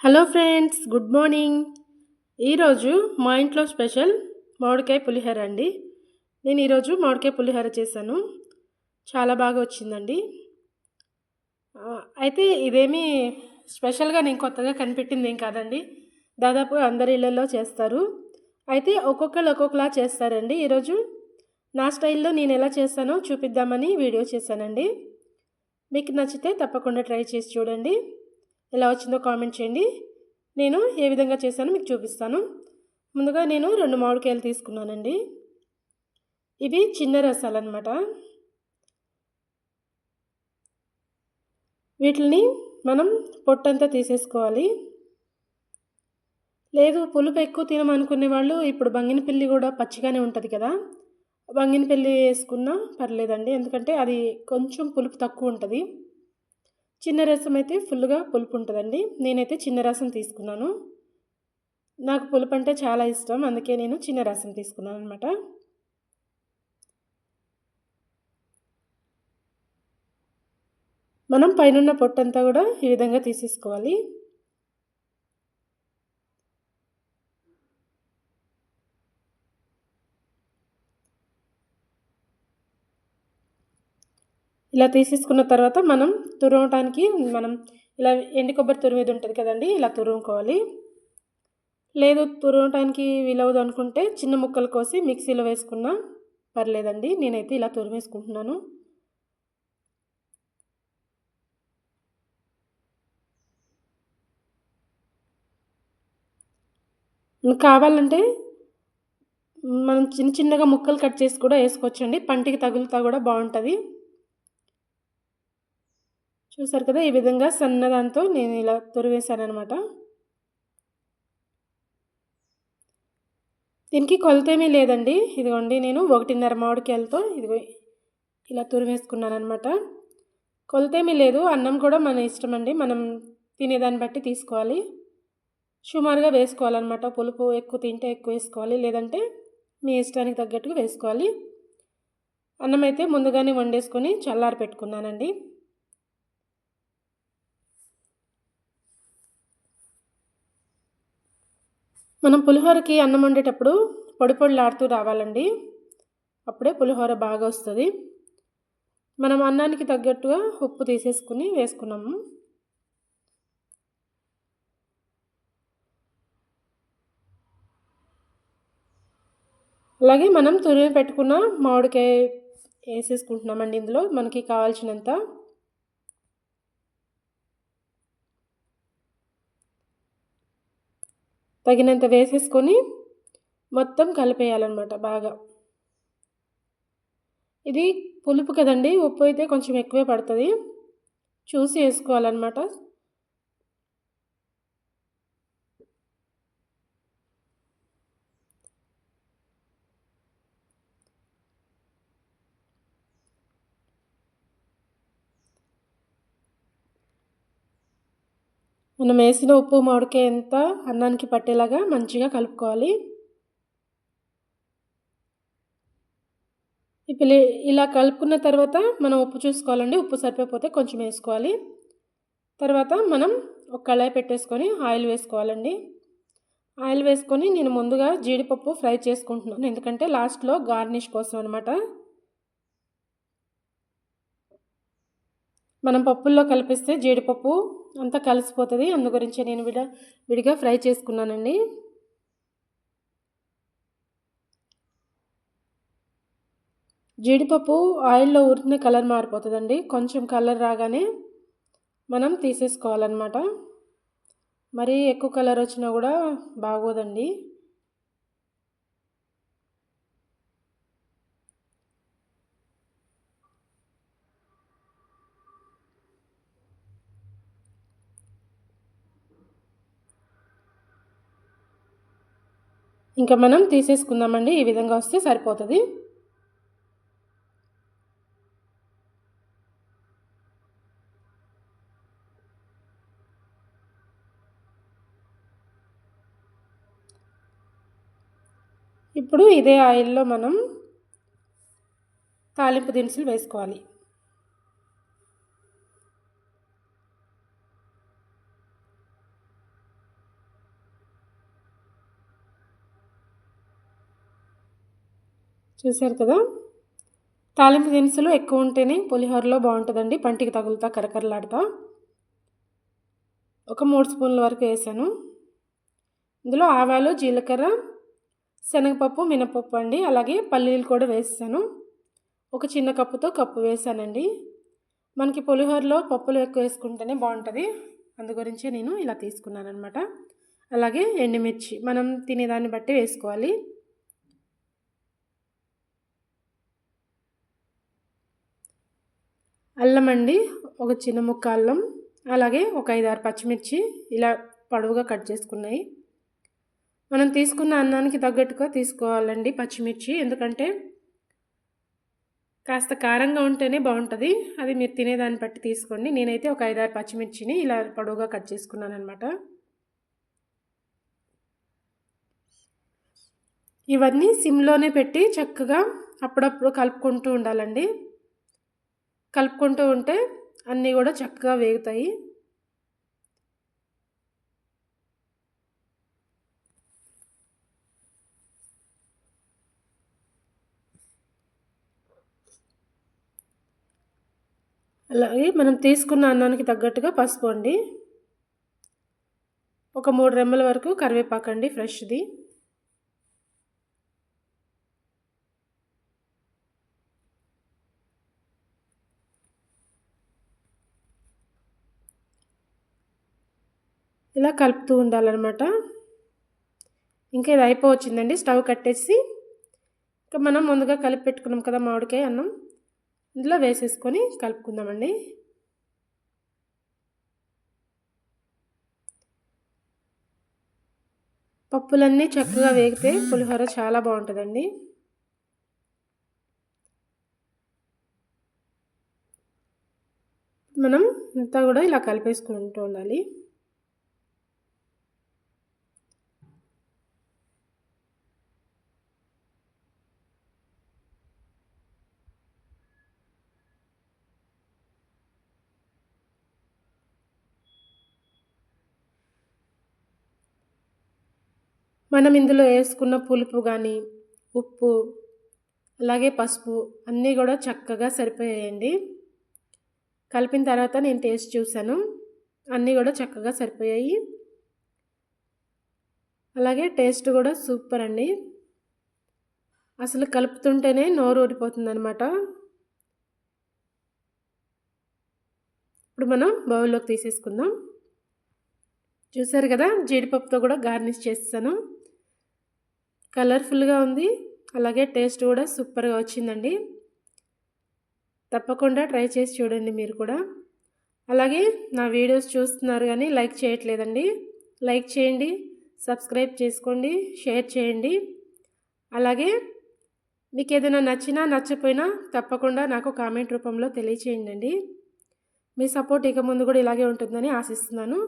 Hello friends good morning. ఈరోజు మా ఇంట్లో స్పెషల్ మామిడికాయ పులిహోర అండి. నేను ఈరోజు మామిడికాయ పులిహోర చేశాను. చాలా బాగా వచ్చిందండి. అయితే ఇదేమి స్పెషల్గా నేను కొత్తగా కనిపెట్టింది ఏం కాదండి. దాదాపు అందరి ఇళ్ళల్లో చేస్తారు. అయితే ఒక్కొక్కరు ఒక్కొక్కలా చేస్తారండి. ఈరోజు నా స్టైల్లో నేను ఎలా చేస్తానో చూపిద్దామని వీడియో చేశానండి. మీకు నచ్చితే తప్పకుండా ట్రై చేసి చూడండి. ఎలా వచ్చిందో కామెంట్ చేయండి. నేను ఏ విధంగా చేశానో మీకు చూపిస్తాను. ముందుగా నేను రెండు మామిడికాయలు తీసుకున్నానండి. ఇవి చిన్న రసాలు అనమాట వీటిని మనం పొట్టంతా తీసేసుకోవాలి. లేదు పులుపు ఎక్కువ తినమనుకునే వాళ్ళు ఇప్పుడు బంగినపల్లి కూడా పచ్చిగానే ఉంటుంది కదా. బంగినపల్లి వేసుకున్నా పర్లేదండి. ఎందుకంటే అది కొంచెం పులుపు తక్కువ ఉంటుంది. చిన్న రసం అయితే ఫుల్గా పులుపు ఉంటుందండి నేనైతే చిన్న రసం తీసుకున్నాను. నాకు పులుపు అంటే చాలా ఇష్టం. అందుకే నేను చిన్న రసం తీసుకున్నాను అనమాట మనం పైన పొట్టంతా కూడా ఈ విధంగా తీసేసుకోవాలి. ఇలా తీసేసుకున్న తర్వాత మనం తురవటానికి మనం ఇలా ఎండు కొబ్బరి తురిమేది ఉంటుంది కదండి ఇలా తురుముకోవాలి. లేదు తురవటానికి వీలవదు అనుకుంటే చిన్న ముక్కలు కోసి మిక్సీలో వేసుకున్నా పర్లేదండి నేనైతే ఇలా తురిమేసుకుంటున్నాను. కావాలంటే మనం చిన్న చిన్నగా ముక్కలు కట్ చేసి కూడా వేసుకోవచ్చండి పంటికి తగులుతా కూడా బాగుంటుంది. చూసారు కదా ఈ విధంగా సన్నదాంతో నేను ఇలా తురివేశాను అనమాట దీనికి కొలతేమీ లేదండి. ఇదిగోండి నేను ఒకటిన్నర మామిడికాయలతో ఇదిగో ఇలా తురివేసుకున్నాను అనమాట కొలతేమీ లేదు అన్నం కూడా మన ఇష్టం అండి. మనం తినేదాన్ని బట్టి తీసుకోవాలి. సుమారుగా వేసుకోవాలన్నమాట. పులుపు ఎక్కువ తింటే ఎక్కువ వేసుకోవాలి. లేదంటే మీ ఇష్టానికి తగ్గట్టుగా వేసుకోవాలి. అన్నం అయితే ముందుగానే వండేసుకొని చల్లారి పెట్టుకున్నానండి మనం పులిహోరకి అన్నం వండేటప్పుడు పొడి పొడిలాడుతూ రావాలండి. అప్పుడే పులిహోర బాగా వస్తుంది. మనం అన్నానికి తగ్గట్టుగా ఉప్పు తీసేసుకుని వేసుకున్నాము. అలాగే మనం తురిమి పెట్టుకున్న మామిడికాయ వేసేసుకుంటున్నామండి ఇందులో. మనకి కావాల్సినంత తగినంత వేసేసుకొని మొత్తం కలిపేయాలన్నమాట బాగా. ఇది పులుపు కదండి ఉప్పు అయితే కొంచెం ఎక్కువే పడుతుంది. చూసి వేసుకోవాలన్నమాట. మనం వేసిన ఉప్పు మామిడికాయ ఎంత అన్నానికి పట్టేలాగా మంచిగా కలుపుకోవాలి. ఇప్పుడు ఇలా కలుపుకున్న తర్వాత మనం ఉప్పు చూసుకోవాలండి. ఉప్పు సరిపోతే కొంచెం వేసుకోవాలి. తర్వాత మనం ఒక కళాయి పెట్టేసుకొని ఆయిల్ వేసుకోవాలండి. ఆయిల్ వేసుకొని నేను ముందుగా జీడిపప్పు ఫ్రై చేసుకుంటున్నాను. ఎందుకంటే లాస్ట్లో గార్నిష్ కోసం అనమాట మనం పప్పుల్లో కలిపిస్తే జీడిపప్పు అంతా కలిసిపోతుంది. అందు గురించి నేను విడ విడిగా ఫ్రై చేసుకున్నానండి. జీడిపప్పు ఆయిల్లో ఊరినే కలర్ మారిపోతుందండి. కొంచెం కలర్ రాగానే మనం తీసేసుకోవాలన్నమాట. మరీ ఎక్కువ కలర్ వచ్చినా కూడా బాగోదండి. ఇంకా మనం తీసేసుకుందామండి. ఈ విధంగా వస్తే సరిపోతుంది. ఇప్పుడు ఇదే ఆయిల్లో మనం తాలింపు దినుసులు వేసుకోవాలి. చూశారు కదా? తాలింపు దినుసులు ఎక్కువ ఉంటేనే పులిహోరలో బాగుంటుందండి. పంటికి తగులుతా కరకరలాడతా. ఒక మూడు స్పూన్ల వరకు వేసాను. ఇందులో ఆవాలు జీలకర్ర శనగపప్పు మినపప్పు అండి. అలాగే పల్లీలు కూడా వేసాను. ఒక చిన్న కప్పుతో కప్పు వేసానండి. మనకి పులిహోరలో పప్పులు ఎక్కువ వేసుకుంటేనే బాగుంటుంది. అందుగురించే నేను ఇలా తీసుకున్నాను అనమాట అలాగే ఎండుమిర్చి మనం తినేదాన్ని బట్టి వేసుకోవాలి. అల్లం అండి ఒక చిన్న ముక్క అల్లం అలాగే ఒక ఐదు ఆరు పచ్చిమిర్చి ఇలా పొడవుగా కట్ చేసుకున్నాయి. మనం తీసుకున్న అన్నానికి తగ్గట్టుగా తీసుకోవాలండి పచ్చిమిర్చి ఎందుకంటే కాస్త కారంగా ఉంటేనే బాగుంటుంది. అది మీరు తినేదాన్ని బట్టి తీసుకోండి. నేనైతే ఒక ఐదారు పచ్చిమిర్చిని ఇలా పొడవుగా కట్ చేసుకున్నాను అనమాట ఇవన్నీ సిమ్లోనే పెట్టి చక్కగా అప్పుడప్పుడు కలుపుకుంటూ ఉండాలండి. కలుపుకుంటూ ఉంటే అన్నీ కూడా చక్కగా వేగుతాయి. అలాగే మనం తీసుకున్న అన్నానికి తగ్గట్టుగా పసుపు అండి. ఒక మూడు రెమ్మల వరకు కరివేపాకు అండి ఫ్రెష్ది. ఇలా కలుపుతూ ఉండాలన్నమాట. ఇంకా ఇది అయిపోవచ్చిందండి. స్టవ్ కట్టేసి ఇంకా మనం ముందుగా కలిపి పెట్టుకున్నాం కదా మామిడికాయ అన్నం. ఇందులో వేసేసుకొని కలుపుకుందామండి. పప్పులన్నీ చక్కగా వేగితే పులిహోర చాలా బాగుంటుందండి. మనం ఇంత కూడా ఇలా కలిపేసుకుంటూ ఉండాలి. మనం ఇందులో వేసుకున్న పులుపు కానీ ఉప్పు అలాగే పసుపు అన్నీ కూడా చక్కగా సరిపోయాయండి. కలిపిన తర్వాత నేను టేస్ట్ చూశాను. అన్నీ కూడా చక్కగా సరిపోయాయి. అలాగే టేస్ట్ కూడా సూపర్ అండి. అసలు కలుపుతుంటేనే నోరు ఊరిపోతుంది అనమాట ఇప్పుడు మనం బౌల్లోకి తీసేసుకుందాం. చూసారు కదా జీడిపప్పుతో కూడా గార్నిష్ చేస్తాను కలర్ఫుల్గా ఉంది. అలాగే టేస్ట్ కూడా సూపర్గా వచ్చిందండి. తప్పకుండా ట్రై చేసి చూడండి మీరు కూడా. అలాగే నా వీడియోస్ చూస్తున్నారు కానీ లైక్ చేయట్లేదండి. లైక్ చేయండి సబ్స్క్రైబ్ చేసుకోండి షేర్ చేయండి. అలాగే మీకు ఏదైనా నచ్చినా నచ్చపోయినా తప్పకుండా నాకు కామెంట్ రూపంలో తెలియచేయండి మీ సపోర్ట్ ఇక ముందు కూడా ఇలాగే ఉంటుందని ఆశిస్తున్నాను.